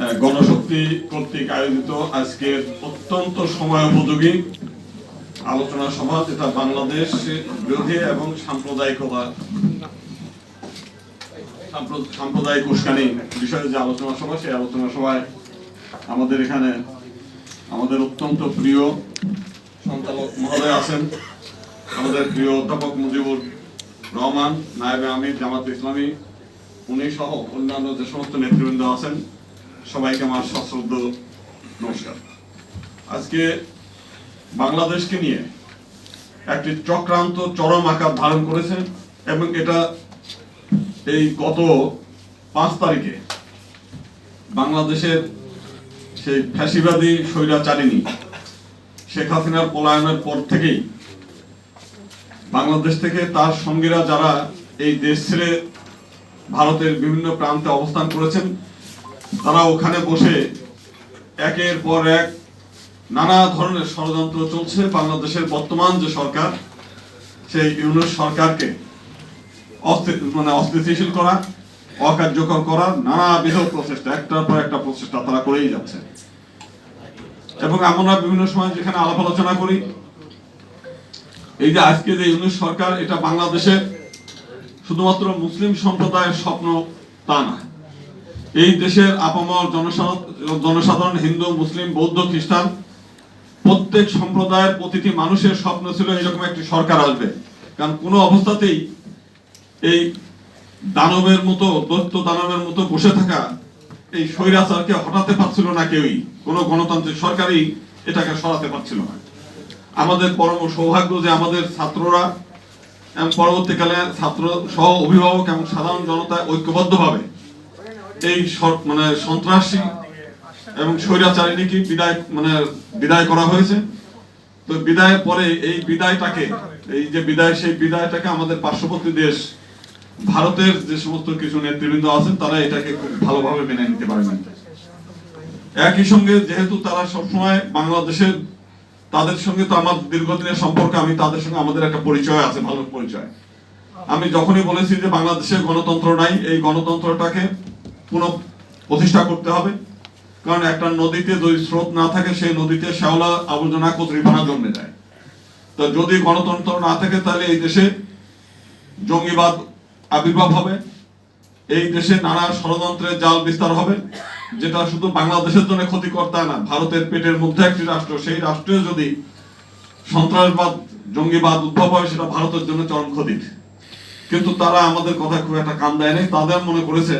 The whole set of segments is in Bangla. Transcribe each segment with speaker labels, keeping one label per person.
Speaker 1: গণশক্তি কর্তৃক আয়োজিত আজকের অত্যন্ত সময় উপযোগী আলোচনা সভা যেটা বাংলাদেশ বিরোধী এবং সাম্প্রদায়িকতা সাম্প্রদায়িক উস্কানি বিষয়ে যে আলোচনা সভা, সেই আলোচনা সভায় আমাদের এখানে আমাদের অত্যন্ত প্রিয় সঞ্চালক মহোদয় আছেন। আমাদের প্রিয় অধ্যাপক মুজিবুর রহমান, নায়েবে আমির, জামাত ইসলামী, উনি সহ অন্যান্য যে সমস্ত নেতৃবৃন্দ আছেন। সবাইকে আমার সশ্রদ্ধ নমস্কার। আজকে বাংলাদেশকে নিয়ে একটি চক্রান্ত চরম আকার ধারণ করেছে এবং এটা এই গত পাঁচ তারিখে বাংলাদেশের সেই ফ্যাসিবাদী স্বৈরাচারিণী শেখ হাসিনার পলায়নের পর থেকেই বাংলাদেশ থেকে তার সঙ্গীরা যারা এই দেশ ছেড়ে ভারতের বিভিন্ন প্রান্তে অবস্থান করেছেন তারা ওখানে বসে একের পর এক নানা ধরনের ষড়যন্ত্র চলছে বাংলাদেশের বর্তমান যে সরকার, সেই ইউনুস সরকারকে মানে অস্থিতিশীল করা, অকার্যকর করার নানাবিধ প্রচেষ্টা, একটার পর একটা প্রচেষ্টা তারা করেই যাচ্ছে। এবং আমরা বিভিন্ন সময় যেখানে আলাপ আলোচনা করি, এই যে আজকে যে ইউনুস সরকার, এটা বাংলাদেশের শুধুমাত্র মুসলিম সম্প্রদায়ের স্বপ্ন তা না এই দেশের আপামর জনসাধারণ হিন্দু, মুসলিম, বৌদ্ধ, খ্রিস্টান, প্রত্যেক সম্প্রদায়ের প্রতিটি মানুষের স্বপ্ন ছিল এরকম একটি সরকার আসবে। কারণ কোনো অবস্থাতেই এই দানবের মতো, দৈত্য দানবের মতো বসে থাকা এই স্বৈরাচারকে হটাতে পারছিল না কেউই। কোনো গণতান্ত্রিক সরকারই এটাকে সরাতে পারছিল না। আমাদের পরম সৌভাগ্য যে আমাদের ছাত্ররা পরবর্তীকালে ছাত্র সহ অভিভাবক এবং সাধারণ জনতা ঐক্যবদ্ধভাবে এই মানে সন্ত্রাসী এবং স্বৈরাচারিণীকে বিদায় মানে বিদায় করা হয়েছে। তো বিদায়ের পরে এই বিদায়টাকে এই যে বিদায়, সেই বিদায়টাকে আমাদের পার্শ্ববর্তী দেশ, ভারতের যে সমস্ত কিছু নেতৃবৃন্দ আছেন, তারা এটাকে খুব ভালোভাবে মেনে নিতে পারেন। একই সঙ্গে যেহেতু তারা সবসময় বাংলাদেশের তাদের সঙ্গে তো আমার দীর্ঘদিনের সম্পর্ক, আমি তাদের সঙ্গে আমাদের একটা পরিচয় আছে, ভালো পরিচয়। আমি যখনই বলেছি যে বাংলাদেশে গণতন্ত্র নাই, এই গণতন্ত্রটাকে পুনঃ প্রতিষ্ঠা করতে হবে। কারণ একটা নদীতে যদি স্রোত না থাকে, সেই নদীতে শ্যাওলা আবর্জনা কচুরিপানা জন্মে যায় তো যদি গণতন্ত্র না থাকে, তাহলে এই দেশে জঙ্গিবাদ আবির্ভাব হবে। এই দেশে নানা ষড়যন্ত্রের জাল বিস্তার হবে, যেটা শুধু বাংলাদেশের জন্য ক্ষতিকর তা না, ভারতের পেটের মধ্যে একটি রাষ্ট্র। সেই রাষ্ট্রে যদি সন্ত্রাসবাদ, জঙ্গিবাদ উদ্ভব হয়, সেটা ভারতের জন্য চরম ক্ষতির কিন্তু তারা আমাদের কথা খুব একটা কান দেয় তাদের মনে করেছে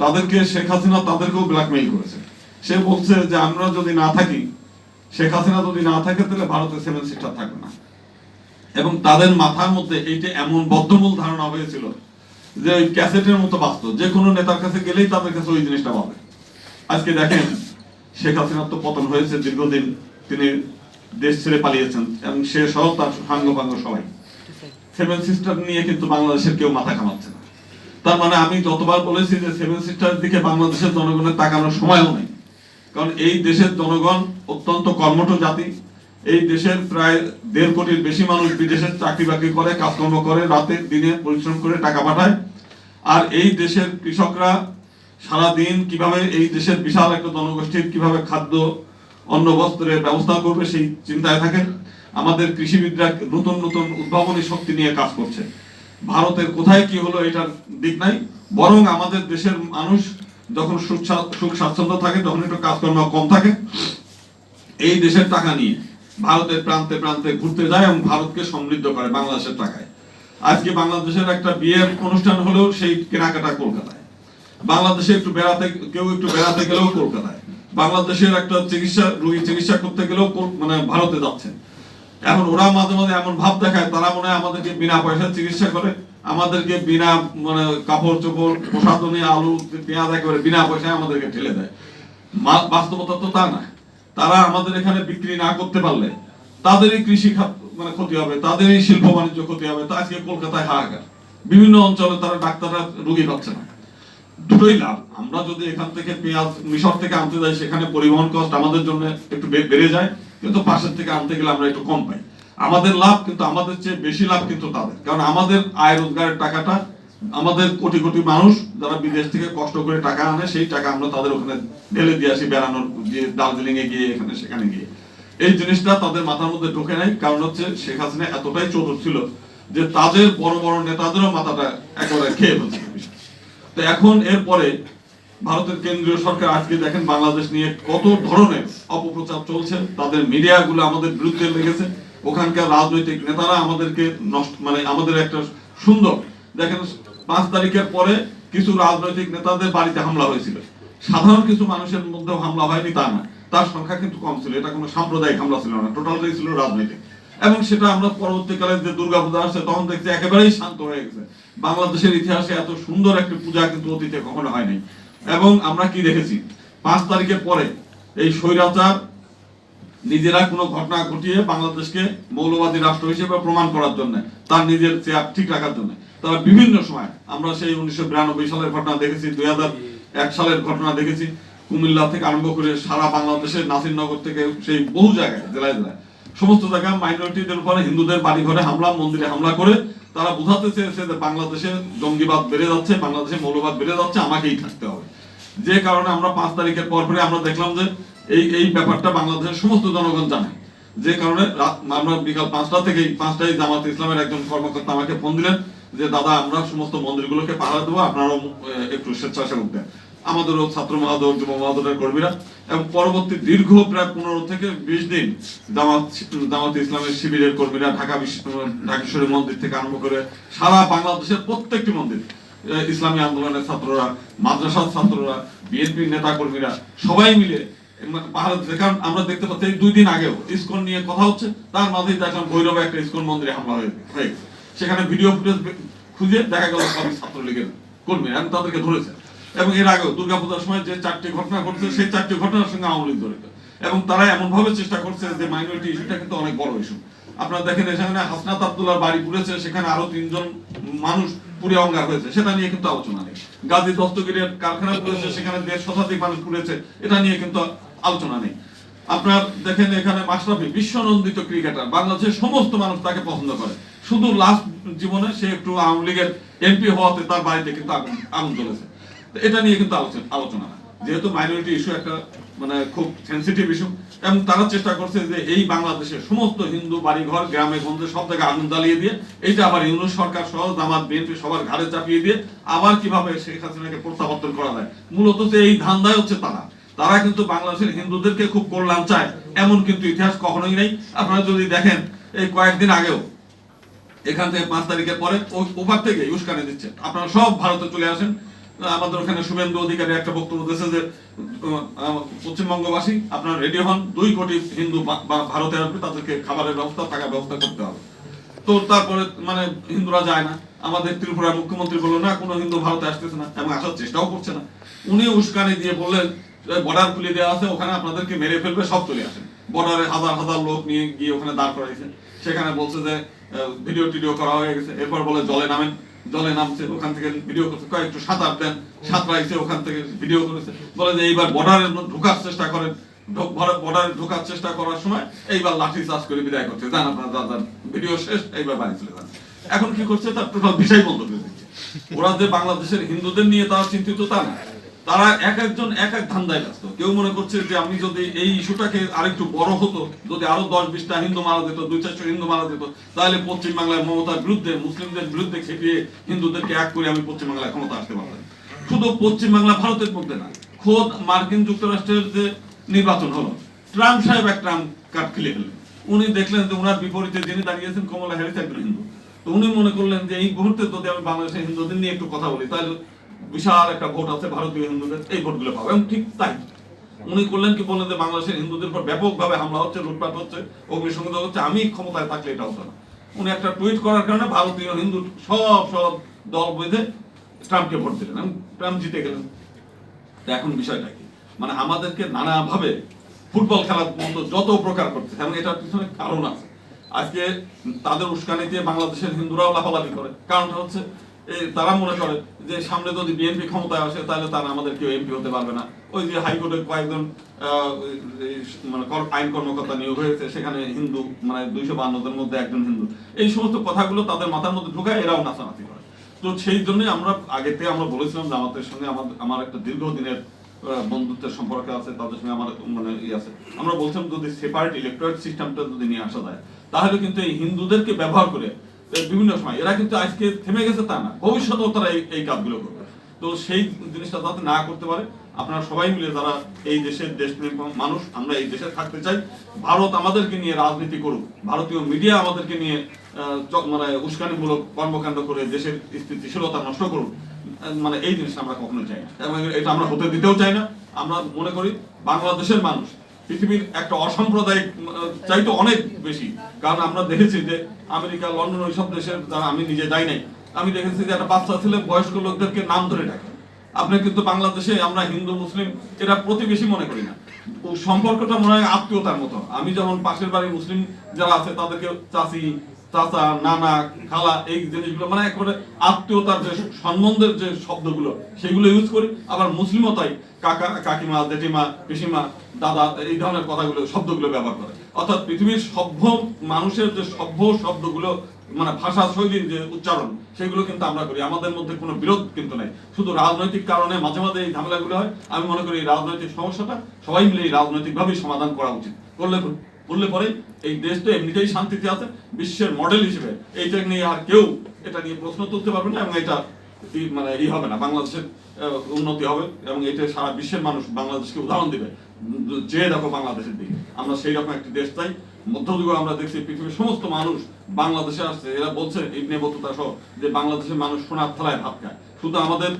Speaker 1: তাদেরকে শেখ হাসিনা তাদেরকেও ব্ল্যাকমেইল করেছে। সে বলছে যে আমরা যদি না থাকি শেখ হাসিনা যদি না থাকে তাহলে ভারতের সেভেন সিস্টার থাকবে না। এবং তাদের মাথার মধ্যে এইটা এমন বদ্ধমূল ধারণা হয়েছিল যে ওই ক্যাসেটের মতো বাস্তব যে কোনো নেতার কাছে গেলেই তাদের কাছে ওই জিনিসটা পাবে। আজকে দেখেন শেখ হাসিনার তো পতন হয়েছে দীর্ঘদিন তিনি দেশ ছেড়ে পালিয়েছেন এবং সে সহ তার সাঙ্গ সবাই। সেভেন সিস্টার নিয়ে কিন্তু বাংলাদেশের কেউ মাথা কামাচ্ছে না। তার মানে আমি যতবার বলেছি যে সেভেন সিস্টারের দিকে বাংলাদেশের জনগণের তাকানোর সময়ও নেই। কারণ এই দেশের জনগণ অত্যন্ত কর্মঠ জাতি। এই দেশের প্রায় দেড় কোটির বেশি মানুষ বিদেশে চাকরি বাকরি করে, কাজকর্ম করে, রাতে দিনে পরিশ্রম করে টাকা পাঠায়। আর এই দেশের কৃষকরা সারা দিন কীভাবে এই দেশের বিশাল একটা জনগোষ্ঠীর কীভাবে খাদ্য, অন্ন, বস্ত্রের ব্যবস্থা করবে সেই চিন্তায় থাকেন আমাদের কৃষিবিদরা নতুন নতুন উদ্ভাবনী শক্তি নিয়ে কাজ করছে। ভারতের কোথায় কি হলো এটার দিক নাই। বরং আমাদের দেশের মানুষ যখন সুখ স্বাচ্ছন্দ্য থাকে, তখন একটু কাজকর্ম কম থাকে। এই দেশের টাকা নিয়ে ভারতের প্রান্তে প্রান্তে ঘুরতে যায় এবং ভারতকে সমৃদ্ধ করে বাংলাদেশের টাকায়। আজকে বাংলাদেশের একটা বিয়ের অনুষ্ঠান হলেও সেই কেনাকাটা কলকাতায়। বাংলাদেশে একটু বেড়াতে, কেউ একটু বেড়াতে গেলেও কলকাতায়। বাংলাদেশের একটা চিকিৎসা, রোগী চিকিৎসা করতে গেলেও মানে ভারতে যাচ্ছে এখন ওরা মাঝে মাঝে এমন ভাব দেখায়, তারা মনে হয় আমাদেরকে বিনা পয়সা চিকিৎসা করে, আমাদেরকে বিনা মানে কাপড় চোপড় প্রসাদনী আলু পেঁয়াজ একেবারে বিনা পয়সায় আমাদেরকে ঠেলে দেয়। বাস্তবতা তো তা না তারা আমাদের এখানে বিক্রি না করতে পারলে, তাদেরই কৃষি খাত মানে ক্ষতি হবে, তাদেরই শিল্প বাণিজ্য ক্ষতি হবে, তা আজকে কলকাতায় হাহাকার। বিভিন্ন অঞ্চলে তারা ডাক্তাররা রুগী পাচ্ছে না। দুটোই লাভ। আমরা যদি এখান থেকে পেঁয়াজ, মিশর থেকে আনতে যাই, সেখানে পরিবহন কষ্ট আমাদের জন্য একটু বেড়ে যায়। কিন্তু পাশের থেকে আনতে গেলে আমরা একটু কম পাই। আমাদের লাভ কিন্তু, আমাদের চেয়ে বেশি লাভ কিন্তু তাদের। কারণ আমাদের আয় রোজগারের টাকাটা আমাদের কোটি কোটি মানুষ যারা বিদেশ থেকে কষ্ট করে টাকা আনে, সেই টাকা আমরা তাদের ওখানে ঢেলে দিয়ে আসি বেড়ানোর, যে দার্জিলিং এ গিয়ে, এখানে, সেখানে গিয়ে। এই জিনিসটা তাদের মাথার মধ্যে ঢোকে নাই। কারণ হচ্ছে শেখ হাসিনা এতটাই চতুর ছিল যে তাদের বড় বড় নেতাদেরও মাথাটা একেবারে খেয়ে ফেলছে। তো এখন এরপরে ভারতের কেন্দ্রীয় সরকার আজকে দেখেন বাংলাদেশ নিয়ে কত ধরনের অপপ্রচার চলছে, তাদের মিডিয়াগুলো আমাদের বিরুদ্ধে লেগেছে, ওখানকার রাজনৈতিক নেতারা আমাদেরকে নষ্ট মানে আমাদের একটা সুন্দর, দেখেন পাঁচ তারিখের পরে কিছু রাজনৈতিক নেতাদের বাড়িতে হামলা হয়েছিল। সাধারণ কিছু মানুষের মধ্যেও হামলা হয়নি তা না তার সংখ্যা কিন্তু কম ছিল, এটা কোনো সাম্প্রদায়িক হামলা ছিল না, টোটালটাই ছিল রাজনৈতিক। এবং সেটা আমরা পরবর্তীকালে যে দুর্গাপূজা আসছে, তখন দেখছি একেবারেই শান্ত হয়ে গেছে। বাংলাদেশের ইতিহাসে এত সুন্দর একটি পূজা কিন্তু অতীতে কখনো হয়নি। এবং আমরা কি দেখেছি? পাঁচ তারিখের পরে এই স্বৈরাচার নিজেরা কোনো ঘটনা ঘটিয়ে বাংলাদেশকে মৌলবাদী রাষ্ট্র হিসেবে প্রমাণ করার জন্য, তার নিজের চেয়ার ঠিক রাখার জন্য। তারা বিভিন্ন সময়, আমরা সেই উনিশশো বিরানব্বই সালের ঘটনা দেখেছি, দুই সালের ঘটনা দেখেছি। কুমিল্লা থেকে আরম্ভ করে সারা বাংলাদেশের নাসিরনগর থেকে সেই বহু জায়গায়, জেলায় জেলায়। সমস্ত জায়গায় মাইনরিটিদের উপরে হিন্দুদের বাড়ি ঘরে হামলা, মন্দিরে হামলা করে তারা বোঝাতে চেয়েছে যে বাংলাদেশে জঙ্গিবাদ বেড়ে যাচ্ছে, বাংলাদেশে মৌলবাদ বেড়ে যাচ্ছে, আমাকেই থাকতে হবে। যে কারণে আমরা পাঁচ তারিখের পর পরে আমরা দেখলাম যে এই এই ব্যাপারটা বাংলাদেশের সমস্ত জনগণ জানে। যে কারণে আমরা বিকাল পাঁচটা থেকে পাঁচটায় জামাত ইসলামের একজন কর্মকর্তা আমাকে ফোন দিলেন যে, দাদা, আমরা সমস্ত মন্দিরগুলোকে পাহারা দেবো, আপনারাও একটু স্বেচ্ছাসেবক দেন। আমাদেরও ছাত্র মহাদর যুব মহাদরের কর্মীরা এবং পরবর্তী দীর্ঘ প্রায় পনেরো থেকে বিশ দিন জামাত জামাত ইসলামের শিবিরের কর্মীরা ঢাকা বিশ্ব ঢাকেশ্বরী মন্দির থেকে আরম্ভ করে সারা বাংলাদেশের প্রত্যেকটি মন্দির ইসলামী আন্দোলনের ছাত্ররা, মাদ্রাসার ছাত্ররা বিএনপি নেতা কর্মীরা সবাই মিলে পাহাড় কারণ আমরা দেখতে পাচ্ছি দুই দিন আগেও ইসকন নিয়ে কথা হচ্ছে, তার মাঝেই দেখলাম ভৈরবে একটা ইসকন মন্দিরে হামলা হয়ে সেখানে ভিডিও ফুটেজ খুঁজে দেখা গেল সবই ছাত্রলীগের কর্মী এবং তাদেরকে ধরেছে। এবং এর আগেও দুর্গাপূজার সময় যে চারটি ঘটনা ঘটছে, সেই চারটি ঘটনার সঙ্গে আওয়ামী লীগ জড়িত। এবং তারা এমন ভাবে চেষ্টা করছে যে মাইনরিটি ইস্যুটা কিন্তু অনেক বড় ইস্যু আপনারা দেখেন, এখানে হাসনাত আব্দুল্লাহর বাড়ি পুড়েছে সেখানে আরও তিনজন মানুষ পুড়ে অঙ্গার হয়েছে, সেটা নিয়ে কিন্তু আলোচনা নেই। গাজী দস্তগিরের কারখানা পুড়েছে সেখানে দেড় শতাধিক মানুষ পুড়েছে এটা নিয়ে কিন্তু আলোচনা নেই। আপনার দেখেন এখানে মাশরাফি, বিশ্বনন্দিত ক্রিকেটার, বাংলাদেশের সমস্ত মানুষ তাকে পছন্দ করে। শুধু লাস্ট জীবনে সে একটু আওয়ামী লীগের এমপি হওয়াতে তার বাড়িতে কিন্তু আগুন আগুন তো এটা নিয়ে কিন্তু আলোচনা আলোচনা যেহেতু মাইনরিটি ইস্যু একটা মানে খুব সেন্সিটিভ ইস্যু এবং তারা চেষ্টা করছে যে এই বাংলাদেশের সমস্ত হিন্দু বাড়িঘর, গ্রামে গঞ্জে সব জায়গায় আগুন জ্বালিয়ে দিয়ে, এইটা আবার ইউনুস সরকার সহ জামাত, বিএনপি সবার ঘাড়ে চাপিয়ে দিয়ে আবার কীভাবে শেখ হাসিনাকে প্রত্যাবর্তন করা যায়? মূলত যে এই ধান্দায় হচ্ছে তারা। তারা কিন্তু বাংলাদেশের হিন্দুদেরকে খুব কল্যাণ চায়, এমন কিন্তু ইতিহাস কখনোই নেই। আপনারা যদি দেখেন, এই কয়েকদিন আগেও, এখান থেকে পাঁচ তারিখের পরে ওপার থেকে উস্কানি দিচ্ছে। আপনারা সব ভারতে চলে আসেন। আমাদের ওখানে শুভেন্দু অধিকারী একটা বক্তব্য দিয়েছে যে পশ্চিমবঙ্গবাসী আপনারা রেডি হন, দুই কোটি হিন্দু ভারতে আসবে, তাদেরকে খাবারের ব্যবস্থা, থাকার ব্যবস্থা করতে হবে। তো তারপরে মানে হিন্দুরা যায় না। আমাদের ত্রিপুরার মুখ্যমন্ত্রী বলল না, কোনো হিন্দু ভারতে আসতেছে না এবং আসার চেষ্টাও করছে না। উনি উস্কানি দিয়ে বললেন বর্ডার খুলে দেওয়া আছে, ওখানে আপনাদেরকে মেরে ফেলবে, সব চলে আসেন বর্ডারে হাজার হাজার লোক নিয়ে গিয়ে ওখানে দাঁড় করাইছে। সেখানে বলছে যে ভিডিও টিডিও করা হয়ে গেছে। এরপর বলে, জলে নামেন। জলে নামছে, ওখান থেকে ভিডিও করছে, কয়েকটু সাঁতার দেন, সাঁতরাইছে, ওখান থেকে ভিডিও করেছে। বলে যে এইবার বর্ডারে ঢোকার চেষ্টা করেন বর্ডারে ঢোকার চেষ্টা করার সময় এইবার লাঠি চাষ করে বিদায় করছে। জান আপনার দাদার ভিডিও শেষ, এইবার বাড়ি চলে যান। এখন কি করছে? তার টোটাল বিষয় বন্ধ করে দিচ্ছে। ওরা যে বাংলাদেশের হিন্দুদের নিয়ে তারা চিন্তিত তা না। তারা এক একজন এক এক ধান্দায় ব্যস্ত। কেউ মনে করছে যে আমি যদি এই ইস্যুটাকে আরেকটু বড় হতো, যদি আরও দশ বিশটা হিন্দু মারা যেত দুই চারশো হিন্দু মারা যেত, তাহলে পশ্চিম বাংলায় মমতার বিরুদ্ধে, মুসলিমদের বিরুদ্ধে খেপিয়ে হিন্দুদেরকে এক করে আমি পশ্চিম বাংলায় ক্ষমতা আসতে পারতাম। শুধু পশ্চিম বাংলা ভারতের মধ্যে না, খোদ মার্কিন যুক্তরাষ্ট্রের যে নির্বাচন হলো, ট্রাম্প সাহেব এক ট্রাম্প কার্ড খেলে ফেললেন। উনি দেখলেন যে ওনার বিপরীতে যিনি দাঁড়িয়েছেন, কমলা হ্যারিস একজন হিন্দু। তো উনি মনে করলেন যে এই মুহূর্তে যদি আমি বাংলাদেশের হিন্দুদের নিয়ে একটু কথা বলি, তাহলে বিশাল একটা ভোট আছে, ভারতীয় হিন্দুদের, এই ভোটগুলো পাবো। এবং ঠিক তাই। উনি করলেন কি বললেন যে, বাংলাদেশের হিন্দুদের উপর ব্যাপকভাবে হামলা হচ্ছে, লুটপাট হচ্ছে, অগ্নিসংযোগ হচ্ছে, আমি ক্ষমতায় থাকলে এটা হতো না। উনি একটা টুইট করার কারণে ভারতীয় হিন্দু সব সব দল বেঁধে ট্রাম্পকে ভোট দিলেন এবং ট্রাম্প জিতে গেলেন। তো এখন বিষয়টা কি? মানে আমাদেরকে নানাভাবে ফুটবল খেলার মতো যত প্রকার করতে এবং এটার পিছনে কারণ আছে। আজকে তাদের উস্কানিতে বাংলাদেশের হিন্দুরাও লাফালাফি করে। কারণটা হচ্ছে তারা মনে করে যে সামনে যদি বিএনপি ক্ষমতায় আসে, তাহলে তারা আমাদের কেউ এমপি হতে পারবে না। ওই যে হাইকোর্টে কয়েকজন মানে আইন কর্মকর্তা নিয়োগ হয়েছে, সেখানে হিন্দু মানে দুইশো বান্নদের মধ্যে একজন হিন্দু। এই সমস্ত কথাগুলো তাদের মাথার মধ্যে ঢুকায় এরাও নাচানাচি করে। তো সেই জন্যই আমরা আগে থেকে আমরা বলেছিলাম জামাতের সঙ্গে আমার আমার একটা দীর্ঘদিনের বন্ধুত্বের সম্পর্ক আছে, তাদের সঙ্গে আমার মানে ইয়ে আছে। আমরা বলছিলাম যদি সেপারেট ইলেকট্রয়েড সিস্টেমটা যদি নিয়ে আসা যায়, তাহলে কিন্তু এই হিন্দুদেরকে ব্যবহার করে বিভিন্ন সময়। এরা কিন্তু আজকে থেমে গেছে তা না, ভবিষ্যতেও তারা এই কাজগুলো করবে। তো সেই জিনিসটা যাতে না করতে পারে, আপনারা সবাই মিলে যারা এই দেশের দেশপ্রেম মানুষ, আমরা এই দেশে থাকতে চাই। ভারত আমাদেরকে নিয়ে রাজনীতি করুক, ভারতীয় মিডিয়া আমাদেরকে নিয়ে মানে উস্কানিমূলক কর্মকাণ্ড করে দেশের স্থিতিশীলতা নষ্ট করুক মানে এই জিনিসটা আমরা কখনো চাই না। এবং এটা আমরা হতে দিতেও চাই না। আমরা মনে করি বাংলাদেশের মানুষ পৃথিবীর একটা অসাম্প্রদায়িক চাই চাইতে অনেক বেশি। কারণ আমরা দেখেছি যে আমেরিকা, লন্ডন ওইসব দেশের যারা আমি নিজে যাই নাই, আমি দেখেছি যে একটা বাচ্চা ছেলে বয়স্ক লোকদেরকে নাম ধরে ডাকে। আপনি কিন্তু বাংলাদেশে আমরা হিন্দু, মুসলিম, এটা প্রতিবেশী মনে করি না। সম্পর্কটা মনে হয় আত্মীয়তার মতো। আমি যেমন পাশের বাড়ির মুসলিম যারা আছে, তাদেরকে চাচি চাচা নানা, খালা, এই জিনিসগুলো মানে একেবারে আত্মীয়তার যে সম্বন্ধের যে শব্দগুলো, সেগুলো ইউজ করি। আবার মুসলিমও তাই, কাকা, কাকিমা, জেঠিমা, পিসিমা, দাদা, এই ধরনের কথাগুলো, শব্দগুলো ব্যবহার করে। অর্থাৎ পৃথিবীর সভ্য মানুষের যে সভ্য শব্দগুলো মানে ভাষা শৈলীর যে উচ্চারণ, সেগুলো কিন্তু আমরা করি। আমাদের মধ্যে কোনো বিরোধ কিন্তু নাই। শুধু রাজনৈতিক কারণে মাঝে মাঝে এই ঝামেলাগুলো হয়। আমি মনে করি এই রাজনৈতিক সমস্যাটা সবাই মিলে এই রাজনৈতিকভাবেই সমাধান করা উচিত। করলে করলে পরে এই দেশ তো এমনিতেই শান্তিতে আছে, বিশ্বের মডেল হিসেবে। এইটা নিয়ে আর কেউ এটা নিয়ে প্রশ্ন তুলতে পারবে না এবং এটা মানে ই হবে না, বাংলাদেশের উন্নতি হবে এবং এটা সারা বিশ্বের মানুষ বাংলাদেশকে উদাহরণ দিবে। যে দেখো বাংলাদেশের দিকে, আমরা সেই রকম একটি দেশ চাই। মধ্যযুগে আমরা দেখছি পৃথিবীর সমস্ত মানুষ বাংলাদেশে আসছে, এরা বলছে ইবনে বতুতা সহ যে বাংলাদেশের মানুষ সোনার থালায় ভাত খায়। শুধু আমাদের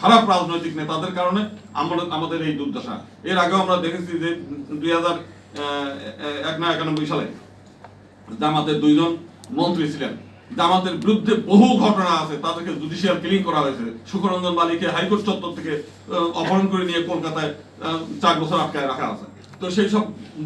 Speaker 1: খারাপ রাজনৈতিক নেতাদের কারণে, আমরা, আমাদের এই দুর্দশা। এর আগেও আমরা দেখেছি যে দুই হাজার এক না একানব্বই সালে জামাতের দুইজন মন্ত্রী ছিলেন। জামাতের বিরুদ্ধে বহু ঘটনা আছে তাদেরকে জুডিশিয়াল কিলিং করা হয়েছে। সুখরঞ্জন বালিকে হাইকোর্ট চত্বর থেকে অপহরণ করে নিয়ে কলকাতায় চার বছর আটকায় রাখা আছে। তো সেই সব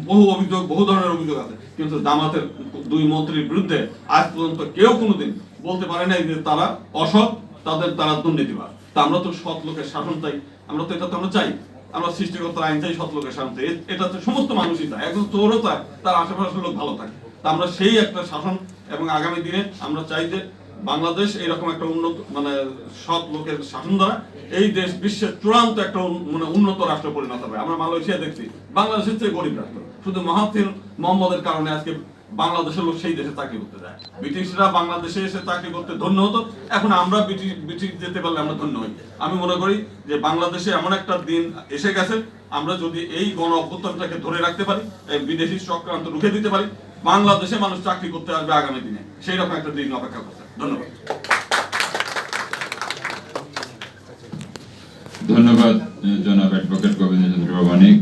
Speaker 1: বহু অভিযোগ, বহু ধরনের অভিযোগ আছে। কিন্তু জামাতের দুই মন্ত্রীর বিরুদ্ধে আজ পর্যন্ত কেউ কোনোদিন বলতে পারে নাই যে তারা অসৎ, তাদের তারা দুর্নীতিবাদ তা আমরা তো সৎ লোকের শাসন চাই। আমরা তো এটা তো আমরা চাই। আমরা সৃষ্টিকর্তার আইন চাই সৎ লোকের শাসন এটা তো সমস্ত মানুষই চায়। একজন চোরও চায়, তার আশেপাশের লোক ভালো থাকে। তা আমরা সেই একটা শাসন এবং আগামী দিনে আমরা চাই যে বাংলাদেশ এরকম একটা উন্নত মানে সৎ লোকের শাসন দ্বারা এই দেশ বিশ্বের চূড়ান্ত একটা মানে উন্নত রাষ্ট্র পরিণত হবে। আমরা মালয়েশিয়া দেখছি। বাংলাদেশের চেয়ে গরিব রাষ্ট্র। শুধু মহাতির মোহাম্মদের কারণে আজকে বাংলাদেশের লোক সেই দেশে চাকরি করতে যায়। ব্রিটিশরা বাংলাদেশে এসে চাকরি করতে ধন্য হতো। এখন আমরা ব্রিটিশ ব্রিটিশ যেতে পারলে আমরা ধন্য হই। আমি মনে করি যে বাংলাদেশে এমন একটা দিন এসে গেছে, আমরা যদি এই গণ অভ্যুত্থানটাকে ধরে রাখতে পারি বিদেশি চক্রান্ত রুখে দিতে পারি, বাংলাদেশে মানুষ চাকরি করতে আসবে আগামী দিনে। সেই রকম একটা দিন অপেক্ষা করছে। ধন্যবাদ।
Speaker 2: ধন্যবাদ, জনাব অ্যাডভোকেট গোবিন্দ চন্দ্র বণিক